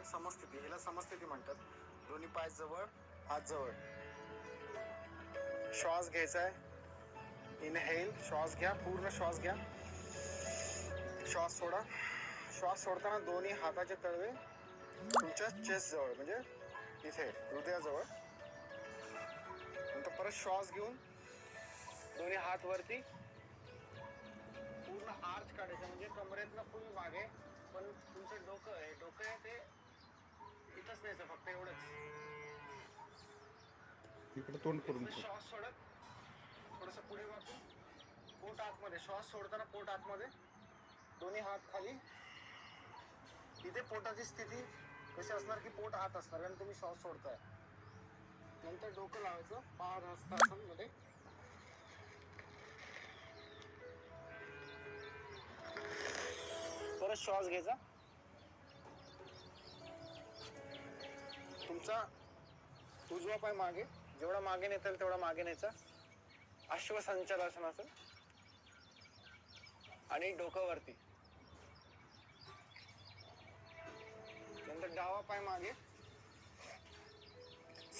म्हणजे समस्थिती ह्याला समस्थिती म्हणतात. दोन्ही पाय जवळ हात जवळ. श्वास घ्यायचा आहे. इनहेल श्वास घ्या पूर्ण श्वास घ्या. श्वास सोडा. श्वास सोडताना दोन्ही हाताचे तळवे तुमच्या चेस्ट जवळ म्हणजे इथे हृदयाजवळ. नंतर परत श्वास घेऊन दोन्ही हात वरती. पूर्ण आर्च काढायचं म्हणजे कमरेतनं फुल मागे. पण तुमचं डोकं आहे डोकं आहे ते न्यायचं फक्त एवढंच. इकडे तोंड करून श्वास सोडत थोडस पुढे वाकून पोट आतमध्ये श्वास सोडताना पोट आतमध्ये. दोन्ही हात खाली. इथे पोटाची स्थिती कशी असणार की पोट आत असणार? कारण तुम्ही श्वास सोडताय. नंतर डोकं लावायचं. पाच मध्ये परत श्वास घ्यायचा. तुमचा उजवा पाय मागे. जेवढा मागे नेता येईल तेवढा मागे न्यायचा अश्वसंचलासनाचं आणि डोकावरती. नंतर डावा पाय मागे.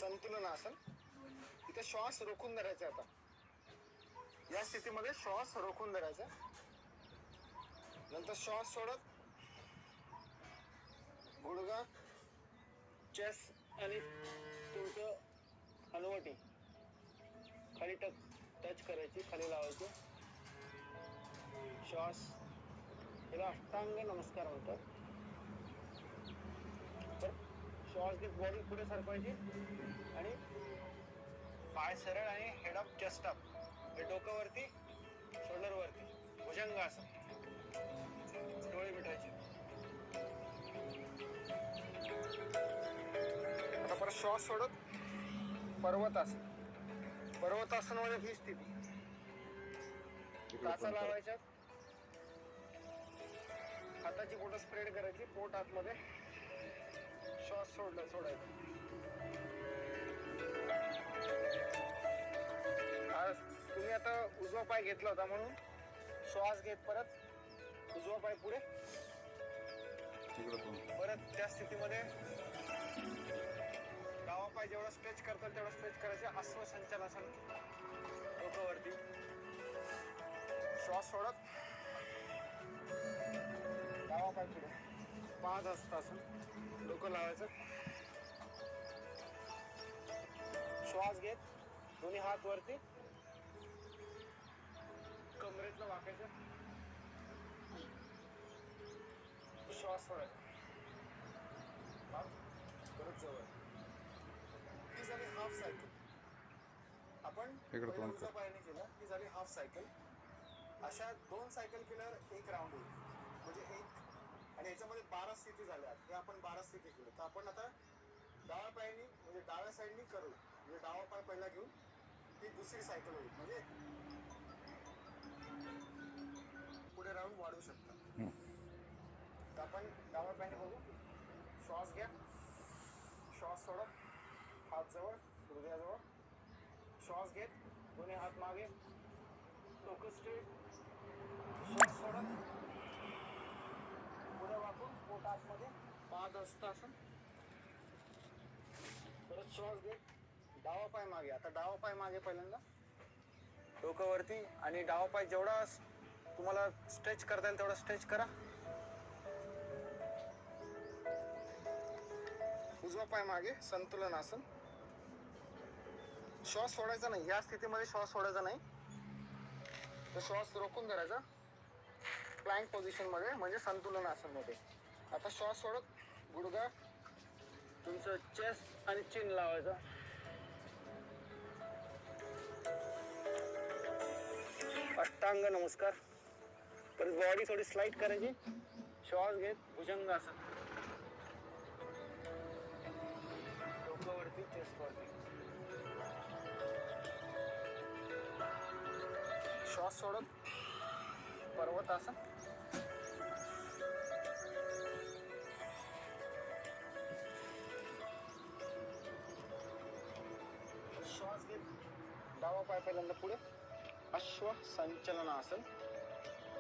संतुलन आसन इथे श्वास रोखून धरायचा आता. या स्थितीमध्ये श्वास रोखून धरायचा नंतर श्वास सोडत. गुडगा चेस्ट आणि तुमचं हनुवटी खाली टच टच करायची खाली लावायची. श्वास. याला अष्टांग नमस्कार म्हणतात. तर श्वास घेत बॉडी पुढे सरकवायची. आणि पाय सरळ आणि हेड अप चेस्ट अप हे डोकं वरती शोल्डर परत श्वास सोडत पर्वतासन पर्वतासनामध्ये ही स्थिती टाचा लावायच्या. हाताची बोटं स्प्रेड करायची पोट आतमध्ये. श्वास सोडलं सोडायचा तुम्ही आता उजवा पाय घेतला होता म्हणून श्वास घेत परत उजवा पाय पुढे. परत त्या स्थितीमध्ये पाहिजे एवढा जेवढा स्ट्रेच करतात तेवढा स्ट्रेच करायचे अश्वसंचालासन संचलासन डोकावरती. श्वास सोडत. डावा पाय पुढे. पाच असतासून डोकं लावायचं. श्वास घेत. दोन्ही हात वरती. कमरेतलं वाकायचं. श्वास सोडायचा. परत जवळ. हाफ सायकल आपण. उजव्या पायाने केलं ही झाली हाफ सायकल अशा दोन सायकल केल्यावर एक राऊंड होईल. म्हणजे एक आणि याच्यामध्ये बारा स्थिती झाल्या. हे आपण बारा स्थिती केलं. तर आपण आता डाव्या पायाने म्हणजे डाव्या साईडनी करू. म्हणजे डावा पाय पहिला घेऊन ही दुसरी सायकल होईल. म्हणजे पुढे राहून वाढू शकता. तर आपण डाव्या पायाने बघू. श्वास घ्या. श्वास सोडत हात जवळ. हृदयाजवळ. श्वास घेत दोन्ही हात मागे. डोकं स्ट्रेट श्वास सोडत. पुढे वाकून पोट आतमध्ये. पाद असं परत श्वास घेत. डावा पाय मागे. आता डावा पाय मागे पहिल्यांदा. डोकंवरती आणि डावा पाय जेवढा तुम्हाला स्ट्रेच करता येईल तेवढा स्ट्रेच करा. उजवा पाय मागे संतुलन आसन श्वास सोडायचा नाही. या स्थितीमध्ये श्वास सोडायचा नाही. तर श्वास रोखून धरायचा. प्लँक पोझिशनमध्ये म्हणजे संतुलन आसनमध्ये. आता श्वास सोडत गुडगा तुमचं चेस्ट आणि चिन लावायचा. अष्टांग नमस्कार. परत बॉडी थोडी स्लाइड करायची. श्वास घेत भुजंग आसन. डोकं वरती चेस्ट वरती. श्वास सोडत पर्वतासन श्वास घेत डावा पाय पहिल्यांदा पुढे. अश्व संचलन आसन.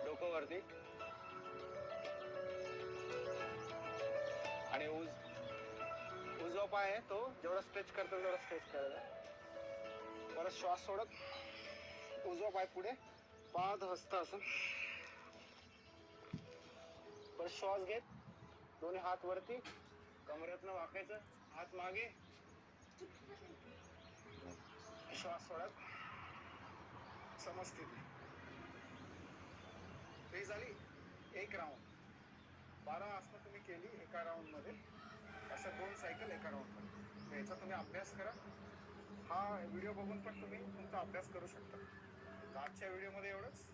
डोकं वरती आणि उज उजवा पाय आहे तो जेवढा स्ट्रेच करतो तेवढा स्ट्रेच करायचा. परत श्वास सोडत. उजवा पाय पुढे. पाद हस्त असं परत श्वास घेत. दोन्ही हात वरती. कमरेतनं वाकायचं. हात मागे. श्वास सोडत. समस्थिती ही झाली. एक राऊंड बारा आसनं तुम्ही केली एका राऊंडमध्ये. अशा दोन सायकल एका राऊंडमध्ये. याचा तुम्ही अभ्यास करा. हा व्हिडिओ बघून पण तुम्ही तुमचा अभ्यास करू शकता. आजच्या व्हिडिओमध्ये एवढंच.